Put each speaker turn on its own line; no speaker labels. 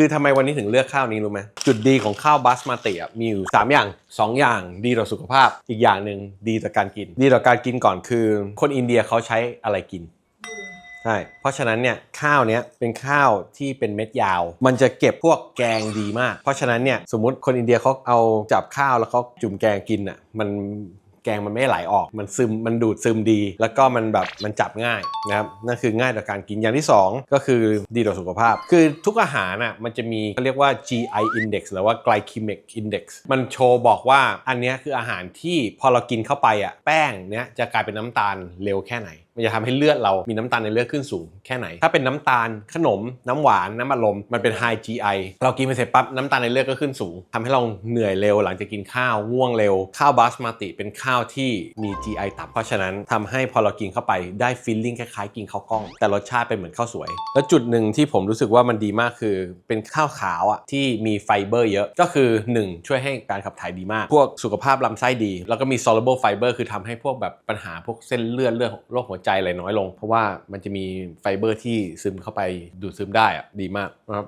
คือทำไมวันนี้ถึงเลือกข้าวนี้รู้ไหมจุดดีของข้าวบาสมาติอะมีอยู่ 3 อย่าง 2 อย่างดีต่อสุขภาพ อีกอย่างหนึ่งดีต่อการกิน ดีต่อการกินก่อนคือ คนอินเดียเขาใช้อะไรกินใช่เพราะฉะนั้นเนี่ยข้าวเนี้ยเป็นข้าวที่เป็นเม็ดยาว มันจะเก็บพวกแกงดีมาก เพราะฉะนั้นเนี่ยสมมติคนอินเดียเขาเอาจับข้าวแล้วเขาจุ่มแกงกินอะมัน แกงมันไม่ไหลออก มันซึม มันดูดซึมดี แล้วก็มันแบบ มันจับง่ายนะครับ นั่นคือง่ายต่อการกิน อย่างที่สองก็คือดีต่อสุขภาพ คือทุกอาหารน่ะ มันจะมีเขาเรียกว่า GI index หรือว่า glycemic index มันโชว์บอกว่า อันนี้คืออาหารที่พอเรากินเข้าไปอะ แป้งเนี้ยจะกลายเป็นน้ำตาลเร็วแค่ไหน มันจะทำให้เลือดเรามีน้ำตาลในเลือดขึ้นสูงแค่ไหน ถ้าเป็นน้ำตาล ขนม น้ำหวาน น้ำอัดลม มันเป็น high GI เรากินไปเสร็จปั๊บ น้ำตาลในเลือดก็ขึ้นสูงทำให้เราเหนื่อยเร็ว หลังจากกินข้าว ง่วงเร็ว ข้าวบาสมาติเป็นข้าข้าวที่มี GI ต่ำเพราะฉะนั้นทำให้พอเรากินเข้าไปได้ feeling คล้ายๆ กินข้าวกล้อง แต่รสชาติเป็นเหมือนข้าวสวย แล้วจุดหนึ่งที่ผมรู้สึกว่ามันดีมากคือ เป็นข้าวขาวอะที่มีไฟเบอร์เยอะก็คือ 1 ช่วยให้การขับถ่ายดีมาก พวกสุขภาพลำไส้ดี แล้วก็มี soluble fiber คือทำให้พวกแบบปัญหาพวกเส้นเลือดเลือดโรคหัวใจอะไรน้อยลง เพราะว่ามันจะมีไฟเบอร์ที่ซึมเข้าไปดูดซึมได้อะดีมากนะครับ